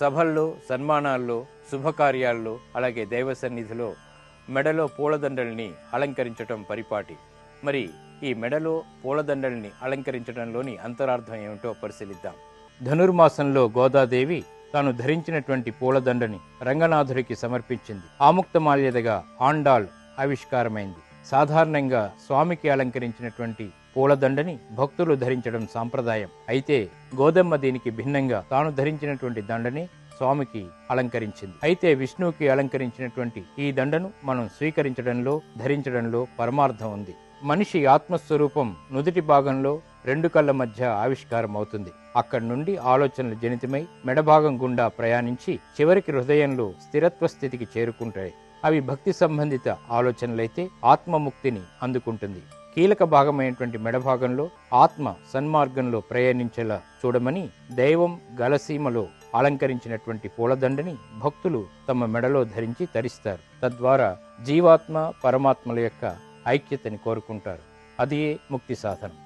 సభల్లో సన్మానాల్లో శుభకార్యాల్లో అలాగే దైవ సన్నిధిలో మెడలో పూలదండల్ని అలంకరించటం పరిపాటి. మరి ఈ మెడలో పూలదండల్ని అలంకరించడంలోని అంతరార్థం ఏమిటో పరిశీలిద్దాం. ధనుర్మాసంలో గోదాదేవి తాను ధరించినటువంటి పూలదండని రంగనాథుడికి సమర్పించింది. ఆముక్తమాల్యదగా ఆండాల్ ఆవిష్కారమైంది. సాధారణంగా స్వామికి అలంకరించినటువంటి పూలదండని భక్తులు ధరించడం సాంప్రదాయం. అయితే గోదమ్మ దీనికి భిన్నంగా తాను ధరించినటువంటి దండని స్వామికి అలంకరించింది. అయితే విష్ణువుకి అలంకరించినటువంటి ఈ దండను మనం స్వీకరించడంలో ధరించడంలో పరమార్థం ఉంది. మనిషి ఆత్మస్వరూపం నుదుటి భాగంలో రెండు కళ్ళ మధ్య ఆవిష్కారం అవుతుంది అక్కడి నుండి ఆలోచనలు జనితమై మెడభాగం గుండా ప్రయాణించి చివరికి హృదయంలో స్థిరత్వ స్థితికి చేరుకుంటాయి. అవి భక్తి సంబంధిత ఆలోచనలైతే ఆత్మముక్తిని అందుకుంటుంది. కీలక భాగమైనటువంటి మెడభాగంలో ఆత్మ సన్మార్గంలో ప్రయాణించేలా చూడమని దైవం గలసీమలో అలంకరించినటువంటి పూలదండని భక్తులు తమ మెడలో ధరించి తరిస్తారు. తద్వారా జీవాత్మ పరమాత్మల యొక్క ఐక్యతని కోరుకుంటారు. అదే ముక్తి సాధనం.